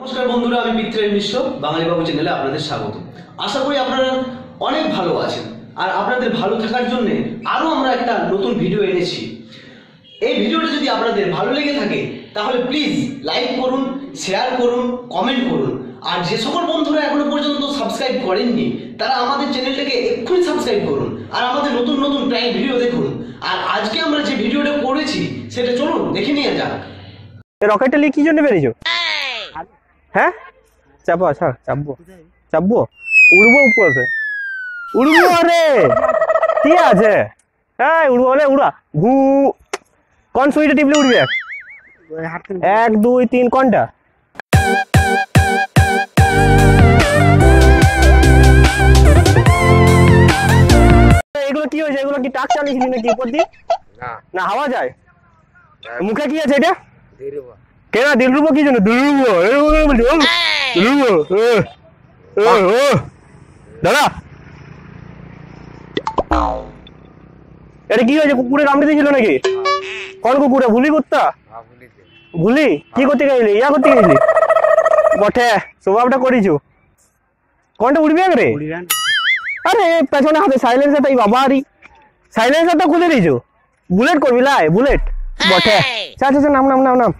নমস্কার বন্ধুরা, আমি পিত্রের মিশ্র, বাঙালি বাবু চ্যানেলে আপনাদের স্বাগত আশা করি আপনারা অনেক ভালো আছেন। আর আপনাদের ভালো থাকার জন্য আরও আমরা একটা নতুন ভিডিও এনেছি। এই ভিডিওটা যদি আপনাদের ভালো লেগে থাকে, তাহলে প্লিজ লাইক করুন শেয়ার করুন কমেন্ট করুন। আর যে সকল বন্ধুরা এখনও পর্যন্ত সাবস্ক্রাইব করেননি, তারা আমাদের চ্যানেলটাকে এক্ষুনি সাবস্ক্রাইব করুন। আর আমাদের নতুন নতুন প্রায় ভিডিও দেখুন। আর আজকে আমরা যে ভিডিওটা করেছি, সেটা চলুন, দেখে নিয়ে যাক। রকেটটা নিয়ে কি জন্য বেরিয়েছো? হ্যাঁ? চাপো ছাড় চাপবো। চাপবো? উড়বো উপরে উড়বো রে! কি আছে? হ্যাঁ উড়বো রে উড়া। ঘু। কোন সুইটে টিপলে উড়বি? এক এক দুই তিন কোনটা? এগুলো কি হয়েছে? এগুলো কি টাক চালিয়েছিলি নাকি উপর দিয়ে? না। হাওয়া যায়? মুখে কি আছে এটা? কেন দিল রুবো কি জন্য? দিল রুবো দিল রুবো দাদা এটা কি হয়েছে কুকুরে কামড়ে দিয়েছিল নাকি? কোন কুকুরে ভুলি কুত্তা? ভুলি কি করতে গেলি? ইয়া করতে গেলি? বটে স্বভাবটা করিছু। কোনটা উড়বি রে আরে পেছনে হাতে সাইলেন্সার তাই বাবা আরি সাইলেন্সারটা খুলে দিয়েছ। বুলেট করবি লাই বুলেট। বটে। চা চা চা, নাম নাম নাম নাম।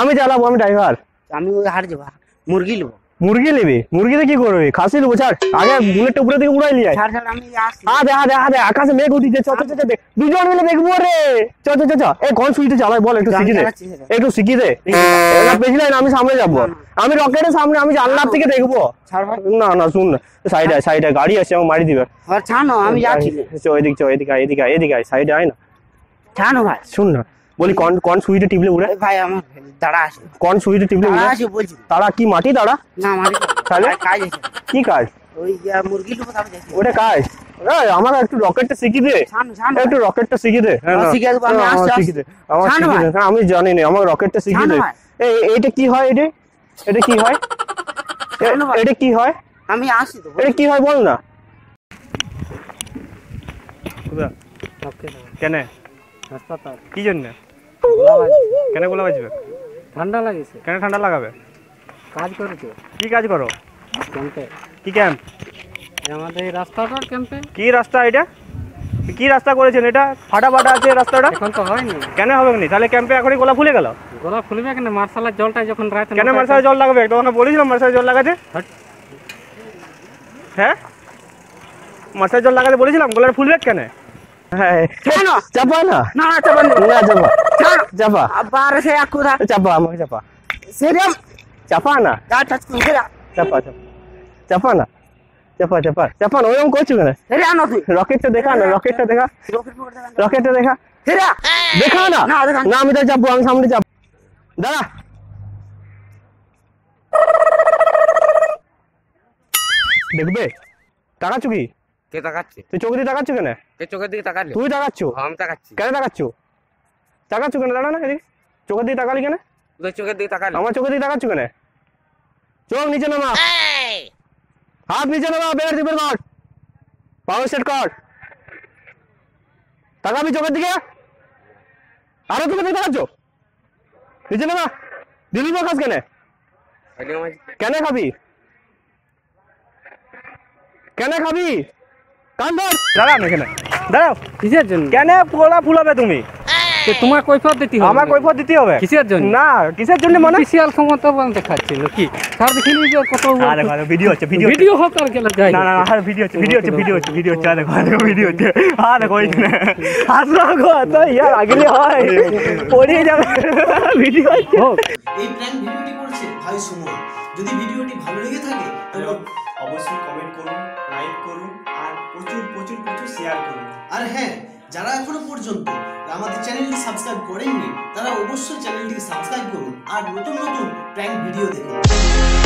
আমি চালাবো আমি ড্রাইভার আমি ওই হার যাব মুরগি নেব। মুরগি নেবে? মুরগিতে কি করবে? খাসি নেব ছাড়। আগে বুলেটটা উপরে দিকে উড়াই আয়। ছাড় ছাড় আমি আসছি। হ্যাঁ দে হ্যাঁ দে হ্যাঁ দে আকাশে মেঘ উঠিছে চ চ চ দেখ। দুজন মিলে দেখব রে চ চ চ চ। এ কোন সুইটে চালাই বল একটু আমি শিখি দে। চালাচ্ছি একটু শিখি দে। পেছনে না। আমি সামনে যাব। আমি রকেটের সামনে আমি জানলার থেকে দেখব। না না শুন সাইডে সাইডে গাড়ি আছে আমার মারি দিবে। আর ছাড়ো আমি যাচ্ছি। চ এদিক চ এদিকে এদিকে এদিকে সাইডে আয় না। ছাড়ো ভাই। শুন না। বলি কোন কোন সুইটে টিপলে উড়ে। ভাই আমার দাঁড়া আছে কোন সুইটে টিপলে দাঁড়া উড়ে। আছে বলছি। তারা কি মাটি তারা না আমার তাহলে? কাজ আছে। কি কাজ? ওই মুরগি নেব তারপর যাচ্ছি ওটা কাজ। এই, আমার একটু রকেটটা শিখি দে। একটু রকেটটা শিখি দে। হ্যাঁ, শিখিয়ে আমি আসছি, শিখি দে। আমার ছাড় শিখি দে। হ্যাঁ, আমি জানি না আমার রকেটটা শিখি দে। এই এইটা কি হয় এটা? এটা কি হয়। এটা কি হয়? আমি আসছি তো এটা কি হয় বল না। কেন? হাসপাতাল। কি জন্য? কেন গোলা বাজবে? ঠান্ডা লাগেছে। কেন ঠান্ডা লাগাবে? কাজ করেছে কি কাজ করো? ক্যাম্পে। কি ক্যাম্প? আমাদের এই রাস্তাটার ক্যাম্পে। কি রাস্তা এটা? কি রাস্তা করেছেন এটা? ফাটা ফাটা আছে রাস্তাটা? এখন তো হয়নি। কেন হবে না তাহলে ক্যাম্পে এখনই গোলা ফুলে গেল? গলা ফুলবে কেন? মার্শালের জলটা যখন রাতে কেন মার্শাল জল লাগবে? তোমাকে বলেছিলাম মার্শাল জল লাগাতে। হ্যাঁ? মার্শাল জল লাগাতে বলেছিলাম? গোলার ফুলবে কেন? চাপা না। না না চাপান না। চাপা। চাপা। আবার সে আকুদা চাপা আমাকে চাপা। সেরম। চাপা না। যা টাচ করে চাপা চাপা। চাপা না। চাপা চাপা। চাপা না ওরকম করছ কেন? হেরে আনো তুই রকেটটা দেখা না রকেটটা দেখা। রকেট পকড় দেবেন রকেটটা দেখা। হেরে দেখা না? না, দেখা না। না আমি তো চাপবো আমি সামনে চাপ দাঁড়া। দেখবে? তাকাচ্ছ কি? কে তাকাচ্ছে? তুই চোখ দিয়ে তাকাচ্ছ কেন? কে চোখের দিকে তাকালি? তুই তাকাচ্ছ? আমি তাকাচ্ছি। কেন তাকাচ্ছ? তাকাচ্ছ কেন? দাঁড়া না এদিকে। চোখের দিকে তাকালি কেন? তুই চোখের দিকে তাকালি। আমার চোখের দিকে তাকাচ্ছ কেন? চোখ নিচে নামা। হাত নিচে নামা বের দিবে কর পাওয়ার সেট কর। তাকাবি চোখের দিকে? আরও চোখের দিকে তাকাচ্ছ? নিচে নামা। দিলি তো খাস কেন? কেন খাবি? কেন খাবি? কান ধর। দাঁড়াও না এখানে। দাঁড়াও। কিসের জন্য? কেন পোলা ফুলাবে তুমি? তো তোমার কৈফত দিতে হবে। আমার কৈফত দিতে হবে? কিসের জন্য? না কিসের জন্য মানে? অফিসিয়াল ক্ষমতা বল দেখাচ্ছিল কি স্যার দেখিনি যে কত আরে আরে ভিডিও হচ্ছে ভিডিও ভিডিও হোক আর গেলে যাই না না আরে ভিডিও হচ্ছে ভিডিও হচ্ছে ভিডিও হচ্ছে ভিডিও হচ্ছে আরে দেখো ভিডিও হচ্ছে। হ্যাঁ দেখো ওইখানে হাসলো গো তো ইয়ার আগেলে হয়। পড়িয়ে যাবে। ভিডিও হোক। এই প্র্যাঙ্ক ভিডিওটি করছে ভাই সুমন। যদি ভিডিওটি ভালো লেগে থাকে তাহলে অবশ্যই কমেন্ট করুন লাইক করুন আর প্রচুর প্রচুর প্রচুর শেয়ার করুন। আর হ্যাঁ যারা এখনও পর্যন্ত আমাদের চ্যানেলটি সাবস্ক্রাইব করেননি, তারা অবশ্যই চ্যানেলটিকে সাবস্ক্রাইব করুন আর নতুন নতুন প্র্যাঙ্ক ভিডিও দেখুন।